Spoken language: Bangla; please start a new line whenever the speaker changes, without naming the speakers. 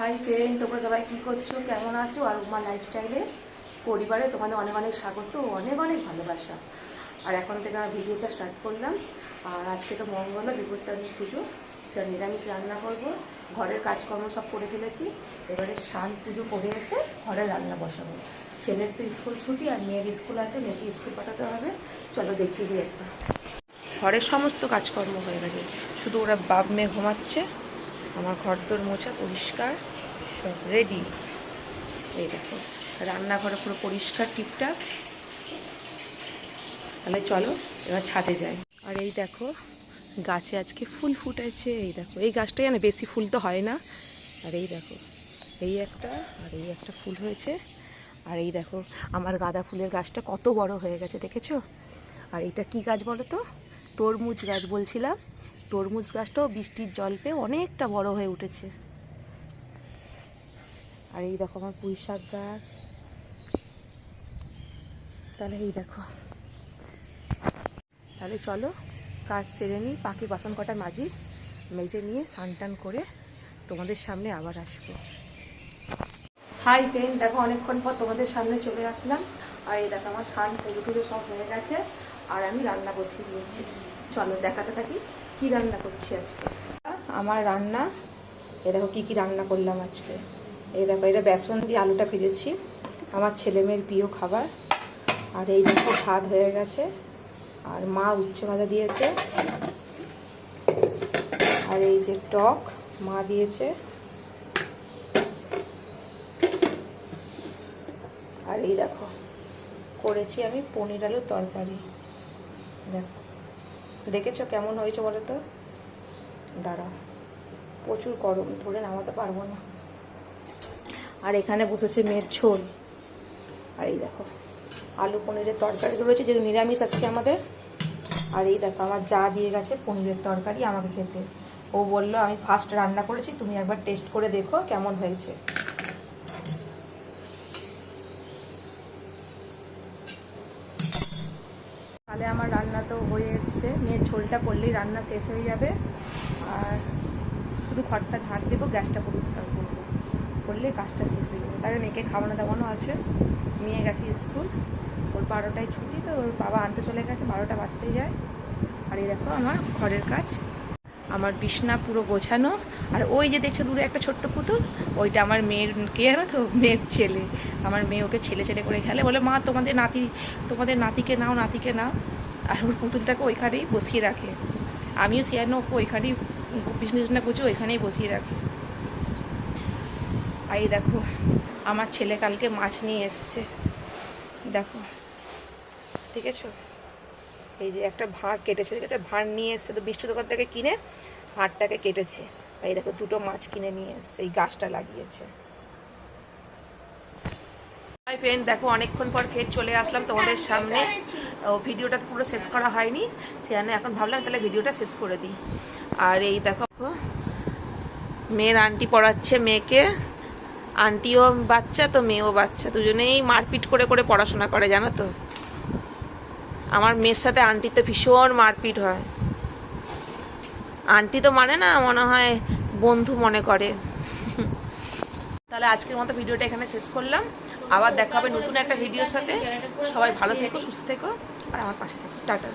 হাই ফ্রেন্ড তোমরা সবাই কী করছ? কেমন আছো? আর উমা লাইফস্টাইলে পরিবারে তোমাদের অনেক অনেক স্বাগত অনেক অনেক ভালোবাসা। আর এখন থেকে আমি ভিডিওটা স্টার্ট করলাম। আর আজকে তো মঙ্গল বিপত্তারিণী পুজো, সেটা নিরামিষ রান্না করব। ঘরের কাজকর্ম সব করে ফেলেছি। এবারে শান পুজো করে এসে ঘরে রান্না বসাবো। ছেলের তো স্কুল ছুটি আর মেয়ের স্কুল আছে, মেয়েকে স্কুল পাঠাতে হবে। চলো দেখিয়ে দিই একটা ঘরের সমস্ত কাজকর্ম হয়ে গেছে। শুধু ওরা বাপ মেয়ে ঘুমাচ্ছে। আমার ঘর দোর মোছা পরিষ্কার, সব রেডি এই দেখো, রান্নাঘরে পুরো পরিষ্কার, টিপটাপ। তাহলে চলো, এবার ছাদে যাই। আর এই দেখো, গাছে আজকে ফুল ফুটেছে, এই দেখো। এই গাছটাই জানে, বেশি ফুল তো হয় না। আর এই দেখো, এই একটা, আর এই একটা ফুল হয়েছে। আর এই দেখো, আমার গাঁদা ফুলের গাছটা কত বড় হয়ে গেছে, দেখেছ? আর এটা কি গাছ বলো তো? তরমুজ গাছ বলছিলাম। তরমুজ গাছটাও বৃষ্টির জল পেয়ে অনেকটা বড় হয়ে উঠেছে। আর এই দেখো আমার পুঁই শাক গাছ। তাহলে এই দেখো। তাহলে চলো, কাজ সেরে নিই, পাখি বাসন কটা মাজি, মেজে নিয়ে স্নান টান করে তোমাদের সামনে আবার আসব। হাই ফ্রেন্ড, দেখো অনেকক্ষণ পর তোমাদের সামনে চলে আসলাম। আর এই দেখো আমার স্নান পুজো সব হয়ে গেছে, আর আমি রান্না বসিয়ে দিয়েছি। চলো দেখাতে থাকি। কি রান্না করছি আজকে? আমার রান্না এ দেখো কী কী রান্না করলাম আজকে। এই দেখো এটা বেসন দিয়ে আলুটা ভেজেছি, আমার ছেলে মেয়ের প্রিয় খাবার। আর এই দেখো ভাত হয়ে গেছে, আর মা উচ্ছে ভাজা দিয়েছে। আর এই যে টক মা দিয়েছে। আর এই দেখো, করেছি আমি পনির আলুর তরকারি। দেখো। দেখেছ কেমন হয়েছে বলো তো? দাঁড়া, প্রচুর গরম, ধরে নামাতে পারব না। আর এখানে বসেছে মেয়ের ঝোল। আর এই দেখো, আলু পনিরের তরকারি রয়েছে, যেহেতু নিরামিষ আজকে আমাদের। আর এই দেখো, আমার যা দিয়ে গেছে পনিরের তরকারি আমাকে খেতে। ও বলল, আমি ফার্স্ট রান্না করেছি, তুমি একবার টেস্ট করে দেখো কেমন হয়েছে। তাহলে আমার রান্না তো হয়ে এসছে। মেয়ের ঝোলটা করলেই রান্না শেষ হয়ে যাবে। আর শুধু ঘরটা ঝাড় দেবো, গ্যাসটা পরিষ্কার করব। করলে কাজটা শেষ হয়ে যাবে। তাহলে মেয়েকে খাওয়ানো দাওয়ানো আছে। মেয়ে গেছে স্কুল। ওর বারোটায় ছুটি, তো ওর বাবা আনতে চলে গেছে, বারোটা বাজতেই যায়। আর দেখো আমার ঘরের কাজ। আমার বিছনা পুরো গোছানো, আর ওই যে দেখছ দূরে একটা ছোট্ট পুতুল, ওইটা আমার মেয়ের, কে জানো তো? মেয়ের ছেলে। আমার মেয়ে ওকে ছেলে ছেলে করে খেলে, বলে, মা, তোমাদের নাতি, তোমাদের নাতিকে নাও নাতিকে নাও। আর ওর পুতুলটাকে ওইখানেই বসিয়ে রাখে। আমিও শেয়ার ওকে ওইখানেই বিছনা টিছনা গুছে ওইখানেই বসিয়ে রাখি। আর এই দেখো, আমার ছেলে কালকে মাছ নিয়ে এসছে। দেখো ঠিক আছে এই যে একটা ভাঁড় কেটেছে, ঠিক আছে? ভাঁড় নিয়ে এসছে তো বিষ্ণু দোকান থেকে কিনে, ভাঁড়টাকে কেটেছে। এই দেখো, দুটো মাছ কিনে নিয়ে এসছে, এই গাছটা লাগিয়েছে। হাই ফ্রেন্ড দেখো, অনেকক্ষণ পর ফের চলে আসলাম তোমাদের সামনে। ও, ভিডিওটা তো পুরো শেষ করা হয়নি। সেখানে এখন ভাবলাম তাহলে ভিডিওটা শেষ করে দিই। আর এই দেখো, মেয়ের আন্টি পড়াচ্ছে মেয়েকে। আন্টিও বাচ্চা তো, মেয়েও বাচ্চা। দুজনেই মারপিট করে করে পড়াশোনা করে, জানো তো? আমার মেয়ের সাথে আন্টির তো ভীষণ মারপিট হয়। আন্টি তো মানে না, মনে হয় বন্ধু মনে করে। তাহলে আজকের মতো ভিডিওটা এখানে শেষ করলাম। আবার দেখা হবে নতুন একটা ভিডিওর সাথে। সবাই ভালো থেকো, সুস্থ থেকো, আর আমার পাশে থেকো। টাটা।